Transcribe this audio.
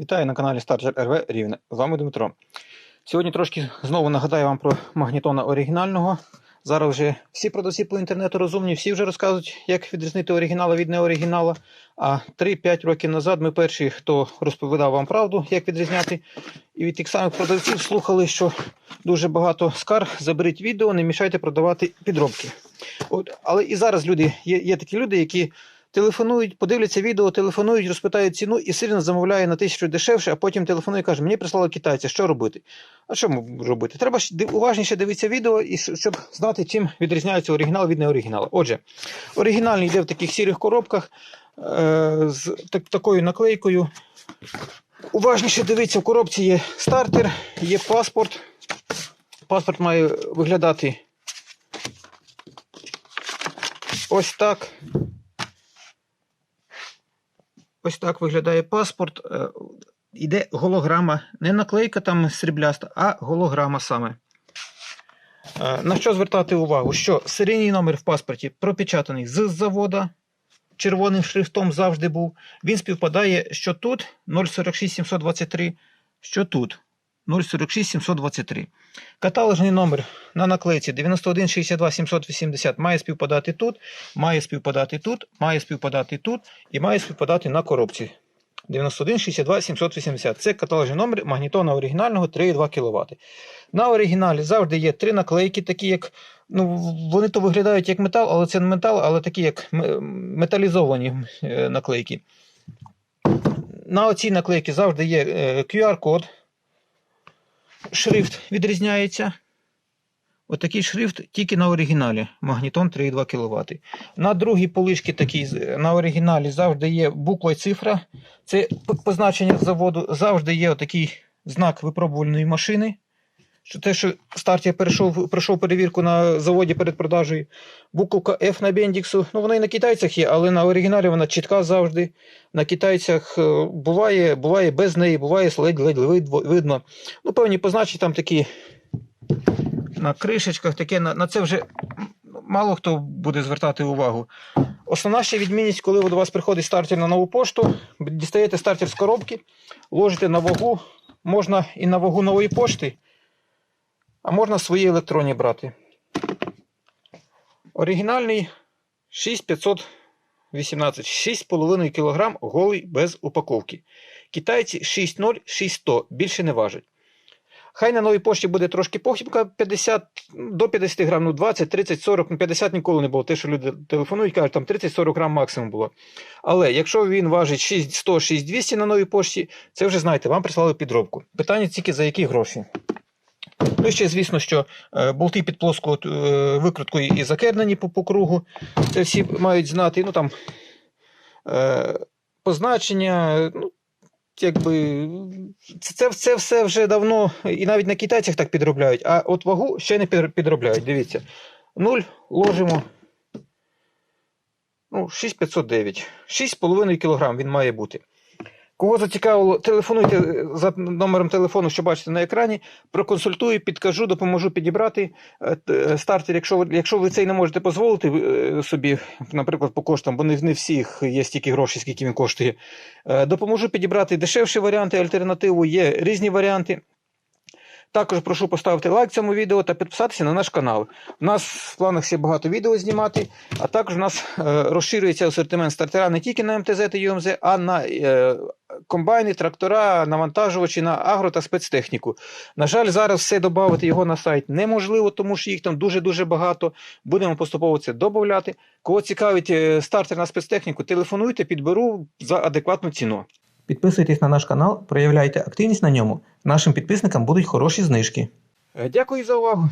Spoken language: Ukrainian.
Вітаю на каналі Стартер РВ Рівне. З вами Дмитро. Сьогодні трошки знову нагадаю вам про магнітона оригінального. Зараз вже всі продавці по інтернету розумні, всі вже розказують, як відрізнити оригінала від неоригінала. А 3-5 років назад ми перші, хто розповідав вам правду, як відрізняти. І від тих самих продавців слухали, що дуже багато скарг, заберіть відео, не мішайте продавати підробки. От, але і зараз люди, є, є такі люди, які телефонують, подивляться відео, телефонують, розпитають ціну і сильно замовляє на тисячу дешевше, а потім телефонує і каже, мені прислали китайці, що робити? А що робити? Треба уважніше дивитися відео, і щоб знати, чим відрізняється оригінал від неоригіналу. Отже, оригінальний йде в таких сірих коробках е- з так- такою наклейкою. Уважніше дивіться, в коробці є стартер, є паспорт. Паспорт має виглядати ось так. Ось так виглядає паспорт. Е, Іде голограма, не наклейка там срібляста, а голограма саме. Е, На що звертати увагу? Що серійний номер в паспорті пропечатаний з завода, червоним шрифтом завжди був. Він співпадає, що тут 046723, що тут 046723. Каталожний номер на наклейці 91 62 780 має співпадати тут, має співпадати тут, має співпадати тут і має співпадати на коробці. 91 62 780. Це каталожний номер магнітона оригінального 3,2 кВт. На оригіналі завжди є три наклейки, такі як. Ну, вони то виглядають як метал, але це не метал, але такі як металізовані е, наклейки. На оцій наклейці завжди є е, QR-код. Шрифт відрізняється. Отакий шрифт тільки на оригіналі. Магнітон 3,2 кВт. На другій полишці такій, на оригіналі завжди є буква і цифра. Це позначення заводу. Завжди є отакий знак випробувальної машини. Що те, що стартер перейшов, пройшов перевірку на заводі перед продажею. Буковка F на бендіксу. Ну, вона і на китайцях є, але на оригіналі вона чітка завжди. На китайцях е, буває, буває без неї, буває ледь-ледь видно. Ну, певні позначення там такі на кришечках, таке на, на це вже мало хто буде звертати увагу. Основна ще відмінність, коли до вас приходить стартер на нову пошту, дістаєте стартер з коробки, ложите на вагу, можна і на вагу нової пошти, а можна свої електронні брати. Оригінальний 6518, 6,5 кг голий без упаковки. Китайці 6,0, 6,100, більше не важать. Хай на новій пошті буде трошки похибка 50 до 50 грам, ну 20, 30, 40, ну 50 ніколи не було. Те, що люди телефонують, кажуть, там 30-40 грам максимум було. Але якщо він важить 6100, 6200 на новій пошті, це вже знаєте, вам прислали підробку. Питання тільки за які гроші. Ну і ще, звісно, що е, болти під плоску е, викруткою і закернені по, по кругу. Це всі мають знати. Ну там е, позначення. Ну, якби це, це, це все вже давно, і навіть на китайцях так підробляють, а от вагу ще не підробляють. Дивіться. 0 ложимо. Ну, 6509. 6,5 кг він має бути. Кого зацікавило, телефонуйте е, за номером телефону, що бачите на екрані. Проконсультую, підкажу, допоможу підібрати е, е, стартер. Якщо ви, якщо ви цей не можете дозволити собі, наприклад, по коштам, бо не всіх є стільки грошей, скільки він коштує. Допоможу підібрати дешевші варіанти, альтернативу, є різні варіанти. Також прошу поставити лайк цьому відео та підписатися на наш канал. У нас в планах ще багато відео знімати, а також у нас е, розширюється асортимент стартера не тільки на МТЗ та ЮМЗ, а на е, комбайни, трактора, навантажувачі, на агро та спецтехніку. На жаль, зараз все додати його на сайт неможливо, тому що їх там дуже-дуже багато. Будемо поступово це додати. Кого цікавить е, стартер на спецтехніку, телефонуйте, підберу за адекватну ціну. Підписуйтесь на наш канал, проявляйте активність на ньому. Нашим підписникам будуть хороші знижки. Дякую за увагу.